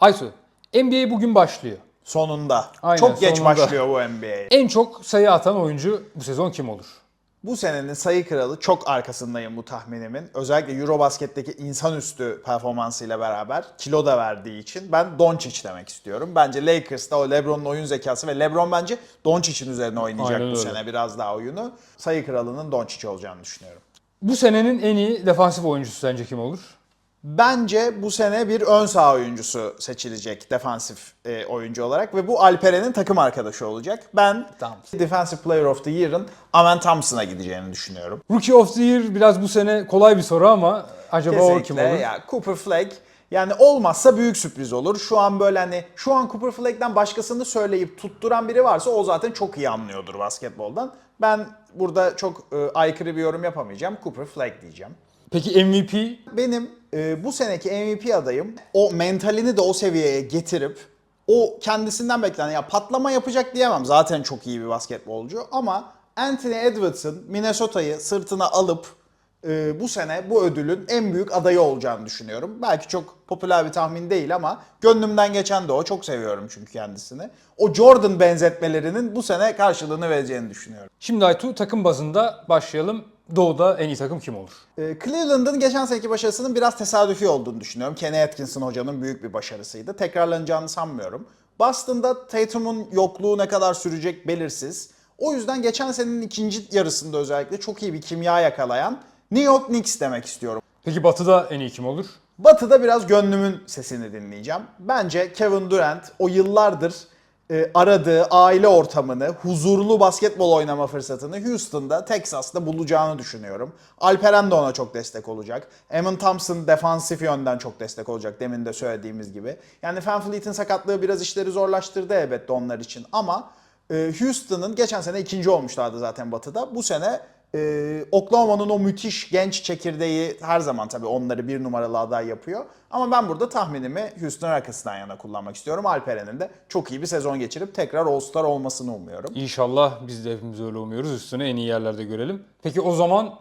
Aysu, NBA bugün başlıyor. Sonunda. Aynen, Çok geç sonunda. başlıyor bu NBA'ye. En çok sayı atan oyuncu bu sezon kim olur? Bu senenin sayı kralı çok arkasındayım bu tahminimin. Özellikle Eurobasket'teki insanüstü performansıyla beraber kilo da verdiği için ben Doncic demek istiyorum. Bence Lakers'ta o LeBron'un oyun zekası ve LeBron bence Doncic'in üzerine oynayacak Aynen bu öyle. sene biraz daha oyunu. Sayı kralının Doncic olacağını düşünüyorum. Bu senenin en iyi defansif oyuncusu sence kim olur? Bence bu sene bir ön saha oyuncusu seçilecek defansif e, oyuncu olarak ve bu Alperen'in takım arkadaşı olacak. Ben Thompson. Defensive Player of the Year'ın Amen Thompson'a gideceğini düşünüyorum. Rookie of the Year biraz bu sene kolay bir soru ama acaba o kim Kesinlikle olur? ya Cooper Flag yani olmazsa büyük sürpriz olur. Şu an böyle hani şu an Cooper Flag'den başkasını söyleyip tutturan biri varsa o zaten çok iyi anlıyordur basketboldan. Ben burada çok e, aykırı bir yorum yapamayacağım. Cooper Flag diyeceğim. Peki MVP? Benim e, bu seneki MVP adayım o mentalini de o seviyeye getirip o kendisinden beklenen ya patlama yapacak diyemem. Zaten çok iyi bir basketbolcu ama Anthony Edwards'ın Minnesota'yı sırtına alıp e, bu sene bu ödülün en büyük adayı olacağını düşünüyorum. Belki çok popüler bir tahmin değil ama gönlümden geçen de o. Çok seviyorum çünkü kendisini. O Jordan benzetmelerinin bu sene karşılığını vereceğini düşünüyorum. Şimdi Aytu takım bazında başlayalım. Doğu'da en iyi takım kim olur? Ee, Cleveland'ın geçen seneki başarısının biraz tesadüfi olduğunu düşünüyorum. Kenny Atkinson hocanın büyük bir başarısıydı. Tekrarlanacağını sanmıyorum. Boston'da Tatum'un yokluğu ne kadar sürecek belirsiz. O yüzden geçen senenin ikinci yarısında özellikle çok iyi bir kimya yakalayan New York Knicks demek istiyorum. Peki Batı'da en iyi kim olur? Batı'da biraz gönlümün sesini dinleyeceğim. Bence Kevin Durant o yıllardır e, aradığı aile ortamını, huzurlu basketbol oynama fırsatını Houston'da, Texas'ta bulacağını düşünüyorum. Alperen de ona çok destek olacak. Emin Thompson defansif yönden çok destek olacak demin de söylediğimiz gibi. Yani VanVleet'in sakatlığı biraz işleri zorlaştırdı elbette onlar için ama e, Houston'ın geçen sene ikinci olmuşlardı zaten Batı'da. Bu sene ee, Oklahoma'nın o müthiş genç çekirdeği her zaman tabii onları bir numaralı aday yapıyor. Ama ben burada tahminimi Houston Rockets'tan yana kullanmak istiyorum. Alperen'in de çok iyi bir sezon geçirip tekrar All-Star olmasını umuyorum. İnşallah biz de hepimiz öyle umuyoruz. Üstüne en iyi yerlerde görelim. Peki o zaman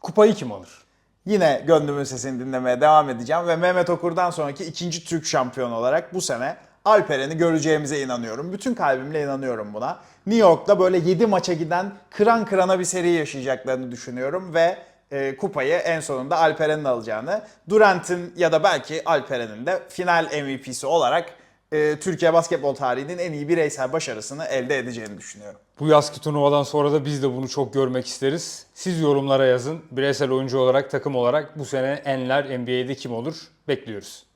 kupayı kim alır? Yine gönlümün sesini dinlemeye devam edeceğim ve Mehmet Okur'dan sonraki ikinci Türk şampiyonu olarak bu sene Alperen'i göreceğimize inanıyorum. Bütün kalbimle inanıyorum buna. New York'ta böyle 7 maça giden kıran kırana bir seri yaşayacaklarını düşünüyorum ve e, kupayı en sonunda Alperen'in alacağını, Durant'in ya da belki Alperen'in de final MVP'si olarak e, Türkiye basketbol tarihinin en iyi bireysel başarısını elde edeceğini düşünüyorum. Bu yazki turnuvadan sonra da biz de bunu çok görmek isteriz. Siz yorumlara yazın. Bireysel oyuncu olarak, takım olarak bu sene enler NBA'de kim olur? Bekliyoruz.